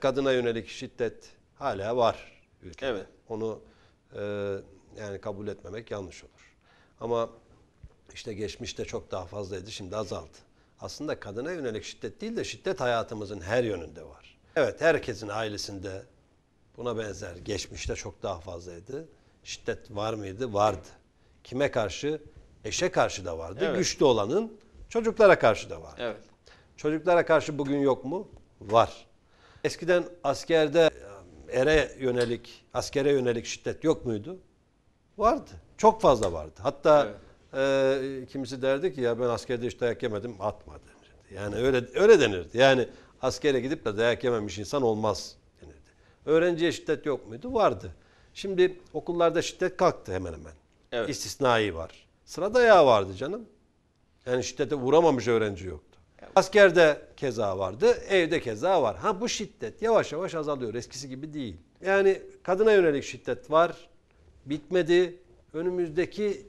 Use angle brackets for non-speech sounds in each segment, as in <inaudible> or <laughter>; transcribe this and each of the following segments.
Kadına yönelik şiddet hala var ülkede. Evet. Onu e, yani kabul etmemek yanlış olur. Ama işte geçmişte çok daha fazlaydı, şimdi azaldı. Aslında kadına yönelik şiddet değil de şiddet hayatımızın her yönünde var. Evet, herkesin ailesinde buna benzer geçmişte çok daha fazlaydı. Şiddet var mıydı? Vardı. Kime karşı? Eşe karşı da vardı. Evet. Güçlü olanın çocuklara karşı da vardı. Evet. Çocuklara karşı bugün yok mu? Var. Eskiden askerde e, ere yönelik, askere yönelik şiddet yok muydu? Vardı. Çok fazla vardı. Hatta e, kimisi derdi ki ya ben askerde hiç dayak yemedim, atma denirdi. Yani öyle öyle denirdi. Yani askere gidip de dayak yememiş insan olmaz denirdi. Öğrenciye şiddet yok muydu? Vardı. Şimdi okullarda şiddet kalktı hemen hemen. Evet. İstisnai var. Sıra dayağı vardı canım. Yani şiddete uğramamış öğrenci yoktu. Askerde keza vardı, evde keza var. Ha bu şiddet yavaş yavaş azalıyor. Eskisi gibi değil. Yani kadına yönelik şiddet var. Bitmedi. Önümüzdeki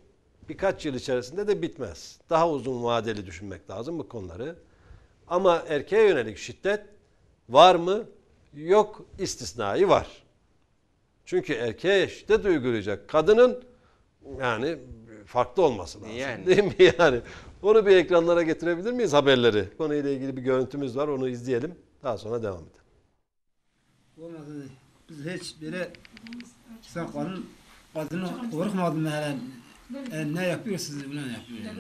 birkaç yıl içerisinde de bitmez. Daha uzun vadeli düşünmek lazım bu konuları. Ama erkeğe yönelik şiddet var mı? Yok. istisnai var. Çünkü erkeğe şiddet uygulayacak kadının yani farklı olması lazım. Yani. Değil mi <laughs> yani? Onu bir ekranlara getirebilir miyiz haberleri? Konuyla ilgili bir görüntümüz var. Onu izleyelim. Daha sonra devam edelim. Olmadı. Biz hiç böyle sen kadın kadını korkmadın hele. E, ne yapıyorsunuz bunu yapıyor.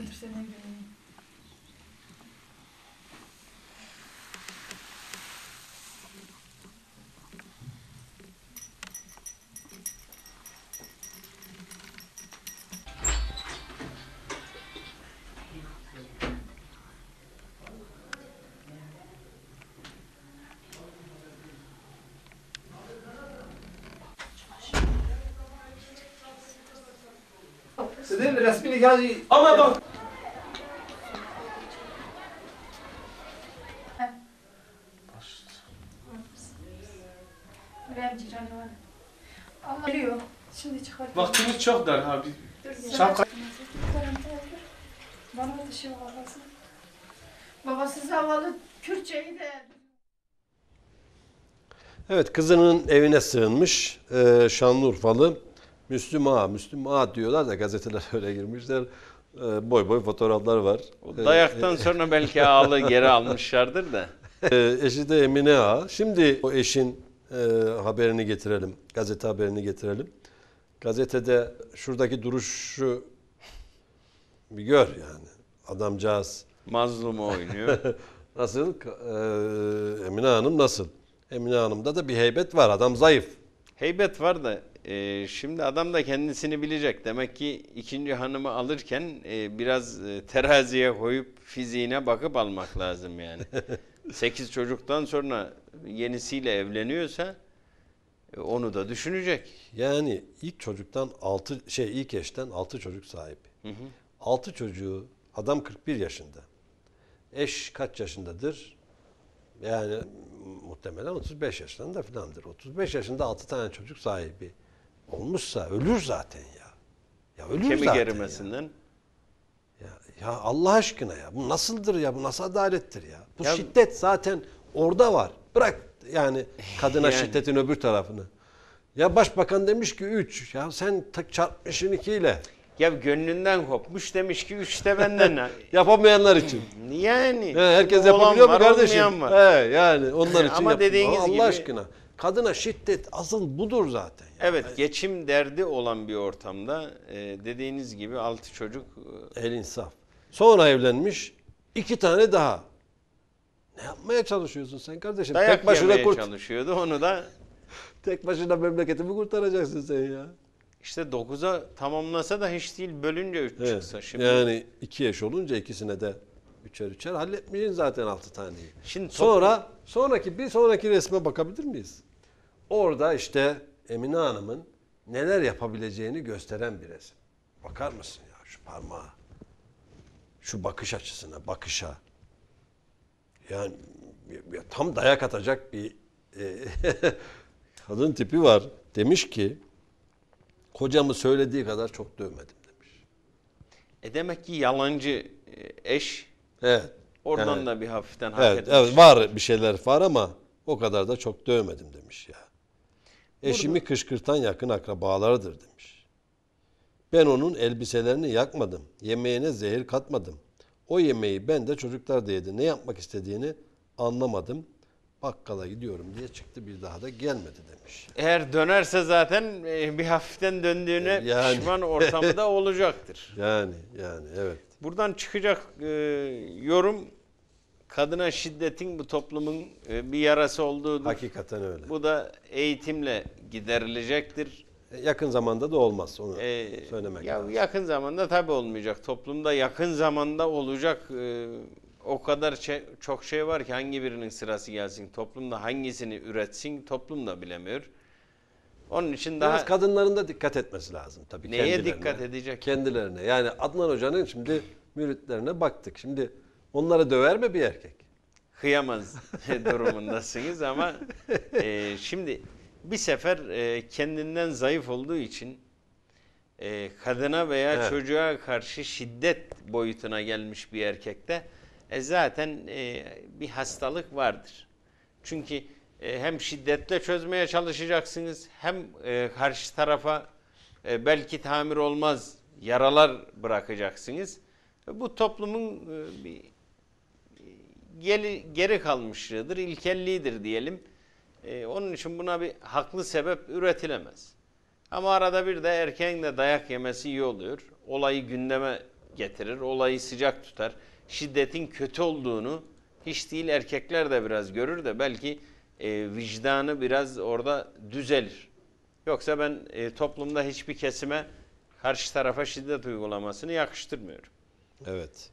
Yani. Sizin resmi nikahı Ama bak Remci canavarı. Allah geliyor. Şimdi çıkar. vaktimiz çok dar abi. Şapka- Bana da şey babası. Babası zavallı Kürtçeyi de Evet kızının evine sığınmış e, Şanlıurfalı Müslüm Ağa. Müslüm Ağa diyorlar da gazeteler <laughs> öyle girmişler. E, boy boy fotoğraflar var. Dayaktan sonra <laughs> belki ağlı geri almışlardır da. E, eşi de Emine Ağa. Şimdi o eşin e, haberini getirelim. Gazete haberini getirelim. Gazetede şuradaki duruşu bir gör yani. Adamcağız Mazlumu oynuyor. <laughs> nasıl? E, Emine Hanım nasıl? Emine Hanım'da da bir heybet var. Adam zayıf. Heybet var da e, şimdi adam da kendisini bilecek. Demek ki ikinci hanımı alırken e, biraz e, teraziye koyup fiziğine bakıp almak lazım yani. <laughs> Sekiz çocuktan sonra yenisiyle evleniyorsa e, onu da düşünecek. Yani ilk çocuktan 6 şey ilk eşten 6 çocuk sahibi. 6 çocuğu adam 41 yaşında. Eş kaç yaşındadır? Yani muhtemelen 35 yaşlarında filandır. 35 yaşında 6 tane çocuk sahibi olmuşsa ölür zaten ya. Ya ölür Kemik zaten erimesinden. Ya. ya. Ya Allah aşkına ya bu nasıldır ya bu nasıl adalettir ya? Bu Ya- şiddet zaten orada var. Bırak yani kadına <laughs> Yani. şiddetin öbür tarafını. Ya başbakan demiş ki 3. Ya sen çarpmışsın 2 ile. Ya gönlünden kopmuş demiş ki üçte benden. <laughs> Yapamayanlar için. yani. He, herkes yapabiliyor mu kardeşim? var. He, yani onlar <laughs> için Ama dediğiniz Allah gibi- aşkına. Kadına şiddet asıl budur zaten. Evet geçim derdi olan bir ortamda e, dediğiniz gibi altı çocuk e, El insaf. Sonra evlenmiş iki tane daha. Ne yapmaya çalışıyorsun sen kardeşim? dayak tek başına yemeye kurt. çalışıyordu. Onu da <laughs> Tek başına memleketimi kurtaracaksın sen ya. işte 9'a tamamlasa da hiç değil bölünce 3 Evet. çıksa. Şimdi, Yani iki yaş olunca ikisine de üçer üçer halletmişsin zaten altı taneyi. Şimdi Sonra sonraki bir sonraki resme bakabilir miyiz? Orada işte Emine Hanım'ın neler yapabileceğini gösteren bir resim. Bakar mısın ya şu parmağa? Şu bakış açısına, bakışa. Yani ya tam dayak atacak bir e, <laughs> kadın tipi var. Demiş ki kocamı söylediği kadar çok dövmedim demiş. e demek ki yalancı e, eş Evet. oradan Evet. da bir hafiften hak Evet, etmiş. evet var bir şeyler var ama O kadar da çok dövmedim demiş ya. Eşimi kışkırtan yakın akrabalarıdır demiş. Ben onun elbiselerini yakmadım. Yemeğine zehir katmadım. O yemeği ben de çocuklar da yedi. Ne yapmak istediğini anlamadım. Bakkala gidiyorum diye çıktı bir daha da gelmedi demiş. Eğer dönerse zaten e, bir hafiften döndüğüne Yani. pişman ortamı da <laughs> olacaktır. Yani yani evet. Buradan çıkacak e, yorum kadına şiddetin bu toplumun e, bir yarası olduğudur. Hakikaten öyle. Bu da eğitimle giderilecektir. Yakın zamanda da olmaz onu Ee, söylemek ya lazım. yakın zamanda tabii olmayacak. Toplumda yakın zamanda olacak e, o kadar şey- çok şey var ki hangi birinin sırası gelsin. Toplumda hangisini üretsin toplum da bilemiyor. Onun için daha Biraz kadınların da dikkat etmesi lazım tabii Neye kendilerine. dikkat edecek? Kendilerine. Yani Adnan Hoca'nın şimdi müritlerine baktık. Şimdi onları döver mi bir erkek? kıyamaz <laughs> durumundasınız ama e, şimdi bir sefer e, kendinden zayıf olduğu için e, kadına veya Evet. çocuğa karşı şiddet boyutuna gelmiş bir erkekte e, zaten e, bir hastalık vardır. Çünkü e, hem şiddetle çözmeye çalışacaksınız hem e, karşı tarafa e, belki tamir olmaz yaralar bırakacaksınız. Bu toplumun e, bir geri, geri kalmışlığıdır, ilkelliğidir diyelim. Ee, onun için buna bir haklı sebep üretilemez. Ama arada bir de erkeğin de dayak yemesi iyi oluyor. Olayı gündeme getirir, olayı sıcak tutar. Şiddetin kötü olduğunu hiç değil erkekler de biraz görür de belki e, vicdanı biraz orada düzelir. Yoksa ben e, toplumda hiçbir kesime karşı tarafa şiddet uygulamasını yakıştırmıyorum. Evet.